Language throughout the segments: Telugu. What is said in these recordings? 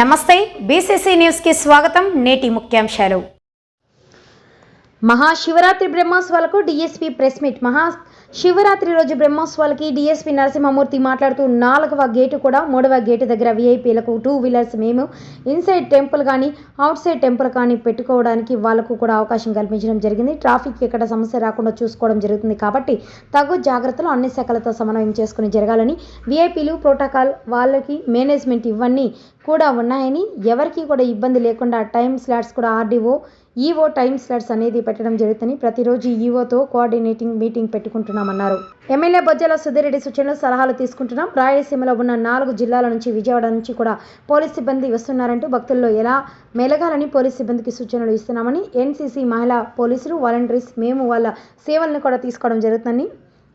నమస్తే బీసీసీ న్యూస్కి స్వాగతం. నేటి ముఖ్యాంశాలు. Mahashivratri బ్రహ్మోత్సవాలకు DSP press meet. Maha Shivratri రోజు బ్రహ్మోత్సవాలకి డిఎస్పీ నరసింహమూర్తి మాట్లాడుతూ నాలుగవ గేటు కూడా మూడవ గేటు దగ్గర వీఐపీలకు టూ వీలర్స్ మేము ఇన్సైడ్ టెంపుల్ కానీ అవుట్ సైడ్ టెంపుల్ కానీ పెట్టుకోవడానికి వాళ్ళకు కూడా అవకాశం కల్పించడం జరిగింది. ట్రాఫిక్ ఎక్కడ సమస్య రాకుండా చూసుకోవడం జరుగుతుంది కాబట్టి తగు జాగ్రత్తలు అన్ని శాఖలతో సమన్వయం చేసుకుని జరగాలని వీఐపీలు ప్రోటోకాల్ వాళ్ళకి మేనేజ్మెంట్ ఇవన్నీ కూడా ఉన్నాయని ఎవరికీ కూడా ఇబ్బంది లేకుండా టైం స్లాట్స్ కూడా ఆర్డీఓ ఈఓ టైం స్లాట్స్ అనేది పెట్టడం జరుగుతుంది ప్రతిరోజు ఈవోతో కోఆర్డినేటింగ్ మీటింగ్ పెట్టుకుంటున్నామన్నారు. ఎమ్మెల్యే బొజ్జల సుధిరెడ్డి సూచనలు సలహాలు తీసుకుంటున్నాం. రాయలసీమలో ఉన్న నాలుగు జిల్లాల నుంచి విజయవాడ నుంచి కూడా పోలీస్ సిబ్బంది వస్తున్నారంటూ భక్తుల్లో ఎలా మెలగాలని పోలీస్ సిబ్బందికి సూచనలు ఇస్తున్నామని ఎన్సీసీ మహిళా పోలీసులు వాలంటీర్స్ మేము వాళ్ళ సేవలను కూడా తీసుకోవడం జరుగుతుందని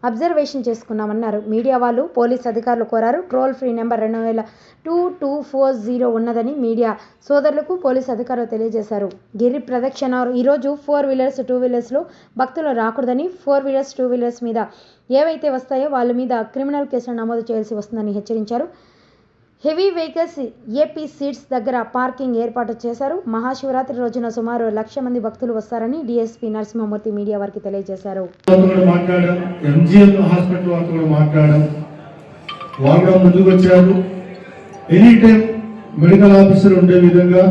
అబ్జర్వేషన్ చేసుకున్నామన్నారు. మీడియా వాళ్ళు పోలీస్ అధికారులు కోరారు. ట్రోల్ ఫ్రీ నెంబర్ రెండు వేల టూ టూ ఫోర్ జీరో ఉన్నదని మీడియా సోదరులకు పోలీస్ అధికారులు తెలియజేశారు. గిరి ప్రదక్షిణ ఈరోజు ఫోర్ వీలర్స్ టూ వీలర్స్లో భక్తులు రాకూడదని ఫోర్ వీలర్స్ టూ వీలర్స్ మీద ఏవైతే వస్తాయో వాళ్ళ మీద క్రిమినల్ కేసులు నమోదు చేయాల్సి వస్తుందని హెచ్చరించారు. హెవీ వెహికల్స్ ఏపీ సీట్స్ దగ్గర పార్కింగ్ ఏర్పాటు చేశారు. మహాశివరాత్రి రోజున సుమారు లక్ష మంది భక్తులు వస్తారని డిఎస్పీ నరసింహమూర్తి మీడియా వారికి తెలియజేశారు. ముందుకు వచ్చారు ఎనీ టైం మెడికల్ ఆఫీసర్ ఉండే విధంగా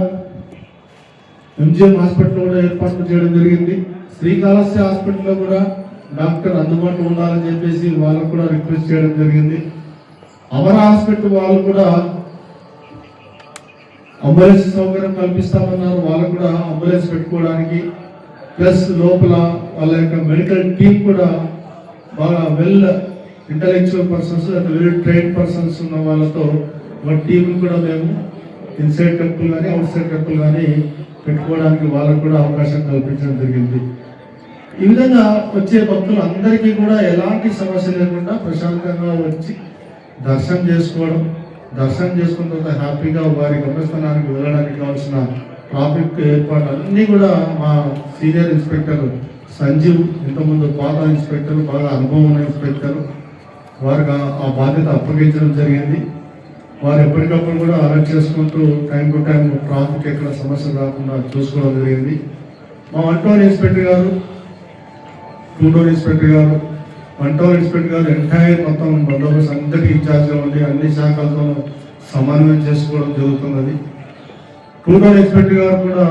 ఎంజిఎం హాస్పిటల్ కూడా ఏర్పాటు చేయడం జరిగింది. శ్రీకాళహస్తి హాస్పిటల్లో కూడా డాక్టర్ అందుబాటులో ఉండాలని చెప్పేసి వాళ్ళకు కూడా రిక్వెస్ట్ చేయడం జరిగింది. అమర హాస్పిటల్ వాళ్ళు కూడా అంబులెన్స్ సౌకర్యం కల్పిస్తామన్నారు. వాళ్ళకు కూడా అంబులెన్స్ పెట్టుకోవడానికి ప్లస్ లోపల వాళ్ళ యొక్క మెడికల్ టీం కూడా బాగా well intellectual persons well train persons ఉన్న వాళ్ళతో ఒక టీం కూడా మేము ఇన్సైడ్ టెంపుల్ కానీ అవుట్ సైడ్ టెంపుల్ కానీ పెట్టుకోవడానికి వాళ్ళకు కూడా అవకాశం కల్పించడం జరిగింది. ఈ విధంగా వచ్చే భక్తులు అందరికీ కూడా ఎలాంటి సమస్య లేకుండా ప్రశాంతంగా వచ్చి దర్శనం చేసుకోవడం దర్శనం చేసుకున్న తర్వాత హ్యాపీగా వారి గమ్యస్థానానికి వెళ్ళడానికి కావాల్సిన ట్రాఫిక్ ఏర్పాటు అన్నీ కూడా మా సీనియర్ ఇన్స్పెక్టర్ సంజీవ్ ఇంతకుముందు పాత ఇన్స్పెక్టర్ బాగా అనుభవం ఉన్న ఇన్స్పెక్టర్ వారికి ఆ- బాధ్యత అప్పగించడం జరిగింది. వారు ఎప్పటికప్పుడు కూడా అలర్ట్ చేసుకుంటూ టైం టు టైం ట్రాఫిక్ ఎక్కడ సమస్య రాకుండా చూసుకోవడం జరిగింది. మా వన్ టౌన్ ఇన్స్పెక్టర్ గారు టూ టౌన్ ఇన్స్పెక్టర్ గారు వన్ టౌన్ ఇన్స్పెక్టర్ గారు ఎంటైర్ మొత్తం బందోబస్తు అందరికీ ఇన్ఛార్జ్గా ఉండి అన్ని శాఖలతో సమన్వయం చేసుకోవడం జరుగుతున్నది. టూ టౌన్ ఇన్స్పెక్టర్ గారు కూడా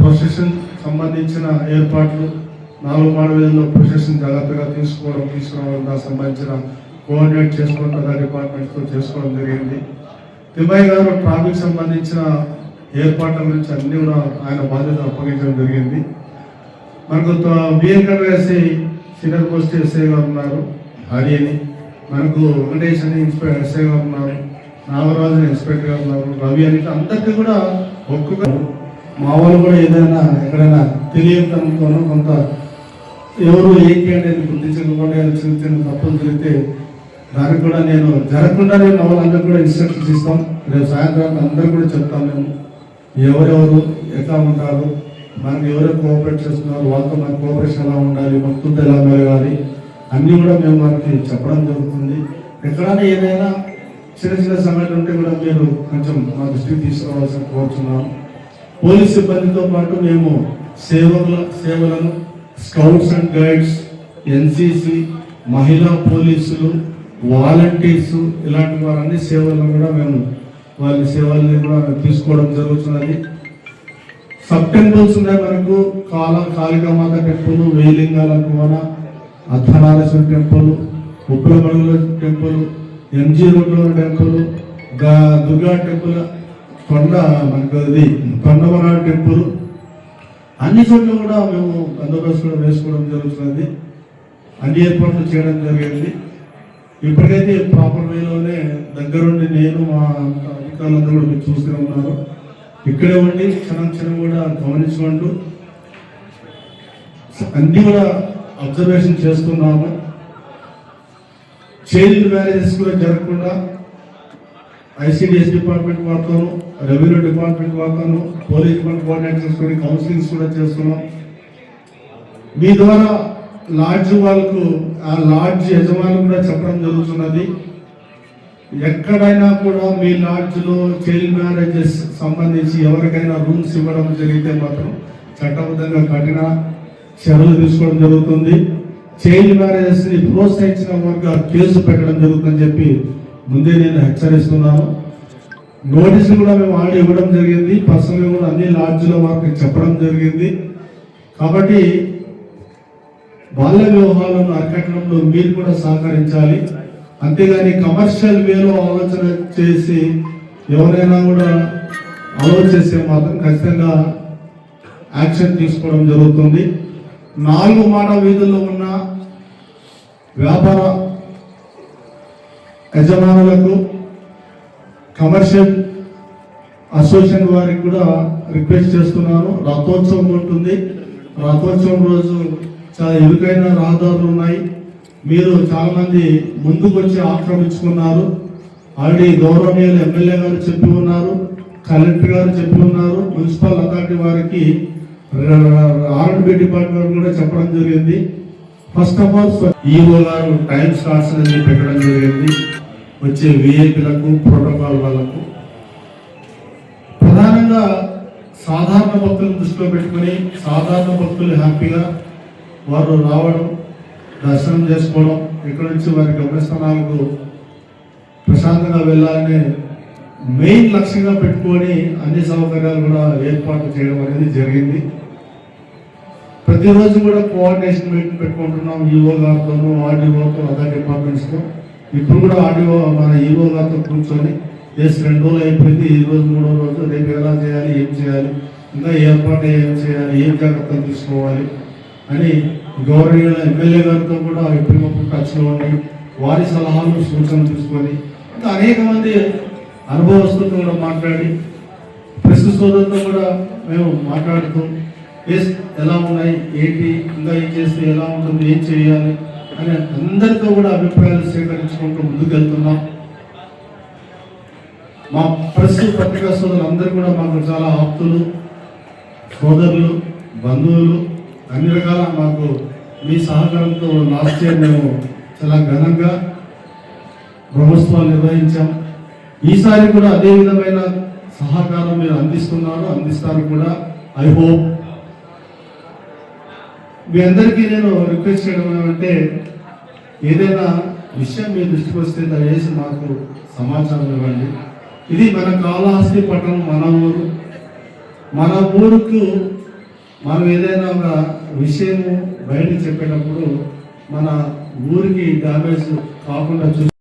ప్రొసెషన్ సంబంధించిన ఏర్పాట్లు నాలుగు మాడవీధుల్లో ప్రొసెషన్ జాగ్రత్తగా తీసుకోవడం తీసుకురావడం దానికి సంబంధించిన కోఆర్డినేట్ చేసుకోవడం కదా డిపార్ట్మెంట్స్తో చేసుకోవడం జరిగింది. తిమ్మయ్య గారు ట్రాఫిక్ సంబంధించిన ఏర్పాట్ల గురించి అన్ని కూడా ఆయన బాధ్యత అప్పగించడం జరిగింది. మనకు బిఎన్కర్ ఎస్ఐ వేసి పోస్ట్ ఎస్ఐ గారు ఉన్నారు. హరి అని మనకు వెంకటేష్ అని ఇన్స్పెక్టర్ ఎస్ఐగా ఉన్నారు. నాగరాజు అని ఇన్స్పెక్టర్ ఉన్నారు. రవి అని అందరికీ కూడా ఒక్కొక్క మా వాళ్ళు కూడా ఏదైనా ఎక్కడైనా తెలియకనుకోనో కొంత ఎవరు ఏంటి అనేది గుర్తించకుండా చిన్న చిన్న తప్పులు జరిగితే దానికి కూడా నేను జరగకుండా నేను వాళ్ళందరూ కూడా ఇన్స్ట్రక్షన్స్ ఇస్తాం. రేపు సాయంత్రం అందరూ కూడా చెప్తాం మేము. ఎవరెవరు ఎట్లా ఉంటారు మనం ఎవరు కోఆపరేట్ చేస్తున్నారు వాళ్ళతో మన కోఆపరేషన్ ఎలా ఉండాలి భక్తులతో ఎలా మెరగాలి అన్నీ కూడా మేము మనకి చెప్పడం జరుగుతుంది. ఎక్కడైనా ఏదైనా చిన్న చిన్న సమయాలు ఉంటే కూడా మీరు కొంచెం మా దృష్టికి తీసుకురావాల్సిన కోరుచున్నాం పోలీస్ సిబ్బందితో పాటు మేము సేవల సేవలను స్కౌట్స్ అండ్ గైడ్స్ ఎన్సిసి మహిళా పోలీసులు వాలంటీర్స్ ఇలాంటి వారన్ని సేవలను కూడా మేము వాళ్ళ సేవల్ని కూడా తీసుకోవడం జరుగుతున్నది. సబ్ టెంపుల్స్ ఉన్నాయి మనకు కాల కాళికామాత టెంపుల్ వేలింగాల కుమార అర్ధనారేశ్వర టెంపుల్ ఉప్పులమడుగుల టెంపుల్ ఎంజీ రోడ్లో టెంపుల్ దుర్గా టెంపుల్ కొండ మనకు అది కొండమర టెంపుల్. అన్ని చోట్ల కూడా మేము బందోబస్తు వేసుకోవడం జరుగుతున్నది. అన్ని ఏర్పాట్లు చేయడం జరిగింది. ఇప్పటికైతే ప్రాపర్ వేలోనే దగ్గరుండి నేను మా అధికారులందరూ కూడా మీరు చూస్తూనే ఉన్నారు. ఇక్కడే ఉండి క్షణం క్షణం కూడా గమనించుకుంటూ అన్ని కూడా అబ్జర్వేషన్ చేస్తున్నాము. చైల్డ్ మ్యారేజెస్ కూడా జరగకుండా ఐసిడిఎస్ డిపార్ట్మెంట్ వాడుతాను రెవెన్యూ డిపార్ట్మెంట్ వాడుతాను పోలీస్ డిపార్ట్మెంట్ కోఆర్డినేటర్స్ చేసుకొని కౌన్సిలింగ్స్ కూడా చేస్తున్నాం. మీ ద్వారా లాడ్జ్ వాళ్ళకు ఆ లాడ్జ్ యజమానులు కూడా చెప్పడం జరుగుతున్నది. ఎక్కడైనా కూడా మీ లాడ్జ్లో చైల్డ్ మ్యారేజెస్ సంబంధించి ఎవరికైనా రూమ్స్ ఇవ్వడం జరిగితే మాత్రం చట్టబద్ధంగా కఠిన చర్యలు తీసుకోవడం జరుగుతుంది. చైల్డ్ మ్యారేజెస్ని ప్రోత్సహించిన వారికి కేసు పెట్టడం జరుగుతుందని చెప్పి ముందే నేను హెచ్చరిస్తున్నాను. నోటీసులు కూడా మేము ఆల్రెడీ ఇవ్వడం జరిగింది. పర్సనల్ కూడా అన్ని లాడ్జ్లో వారికి చెప్పడం జరిగింది. కాబట్టి బాల్య వివాహాలను అరికట్టడంలో మీరు కూడా సహకరించాలి. అంతేగాని కమర్షియల్ వేలో ఆలోచన చేసి ఎవరైనా కూడా ఆలోచిస్తే మాత్రం ఖచ్చితంగా యాక్షన్ తీసుకోవడం జరుగుతుంది. నాలుగు మాట వీధుల్లో ఉన్న వ్యాపార యజమానులకు కమర్షియల్ అసోసియేషన్ వారికి కూడా రిక్వెస్ట్ చేస్తున్నాను. రథోత్సవం ఉంటుంది. రథోత్సవం రోజు చాలా ఇరుకైన రహదారులు ఉన్నాయి. మీరు చాలా మంది ముందుకు వచ్చి ఆక్రమించుకున్నారు. ఆల్రెడీ గౌరవనీయులు ఎమ్మెల్యే గారు చెప్పి ఉన్నారు కలెక్టర్ గారు చెప్పి ఉన్నారు మున్సిపల్ అథారిటీ వారికి ఆర్ఎండ్బి డిపార్ట్మెంట్ కూడా చెప్పడం జరిగింది. ఫస్ట్ ఆఫ్ ఆల్ ఈఓ గారు టైం స్లాట్స్ అనేది పెట్టడం జరిగింది. వచ్చే విఐపీలకు ప్రోటోకాల్ వాళ్ళకు. ప్రధానంగా సాధారణ భక్తులను దృష్టిలో పెట్టుకొని సాధారణ భక్తులు హ్యాపీగా వారు రావడం దర్శనం చేసుకోవడం ఇక్కడ నుంచి వారి గమ్యస్థానాలకు ప్రశాంతంగా వెళ్ళాలనే మెయిన్ లక్ష్యంగా పెట్టుకొని అన్ని సౌకర్యాలు కూడా ఏర్పాటు చేయడం అనేది జరిగింది. ప్రతిరోజు కూడా కోఆర్డినేషన్ మీటింగ్ పెట్టుకుంటున్నాం ఈఓ గారితోనూ ఆర్డీఓతో అదర్ డిపార్ట్మెంట్స్తో. ఇప్పుడు కూడా ఆర్డీఓ మన ఈఓ గారితో కూర్చొని ఎస్ రెండు రోజులు అయిపోయింది ఈ రోజు మూడో రోజు రేపు ఎలా చేయాలి ఏం చేయాలి ఇంకా ఏర్పాటు ఏం చేయాలి ఏం జాగ్రత్తలు తీసుకోవాలి అని గౌరవ ఎమ్మెల్యే గారితో కూడా ఎప్పటికప్పుడు టచ్లో ఉండి వారి సలహాలు సూచనలు తీసుకొని ఇంకా అనేక మంది అనుభవస్తులతో కూడా మాట్లాడి ప్రెస్ సోదరులతో కూడా మేము మాట్లాడుతూ ఎస్ ఎలా ఉన్నాయి? ఏంటి? ఇంకా ఏం చేస్తే ఎలా ఉంటుంది? ఏం చేయాలి? అని అందరితో కూడా అభిప్రాయాలు సేకరించుకుంటూ ముందుకు వెళ్తున్నాం మా ప్రెస్ పత్రికా సోదరులు అందరూ కూడా మాకు చాలా ఆప్తులు సోదరులు బంధువులు అన్ని రకాల మాకు మీ సహకారంతో లాస్ట్ ఇయర్ మేము చాలా ఘనంగా బ్రహ్మోత్సవాలు నిర్వహించాం. ఈసారి కూడా అదే విధమైన సహకారం మీరు అందిస్తున్నారు అందిస్తారు కూడా. ఐ హోప్ మీ అందరికీ నేను రిక్వెస్ట్ చేయడం ఏమంటే ఏదైనా విషయం మీ దృష్టికి వస్తే దయచేసి మాకు సమాచారం ఇవ్వండి. ఇది మన కాళహస్తి పట్టణం మన ఊరు. మన ఊరుకు మనం ఏదైనా ఒక విషయము బయటకు చెప్పేటప్పుడు మన ఊరికి డ్యామేజ్ కాకుండా చూసి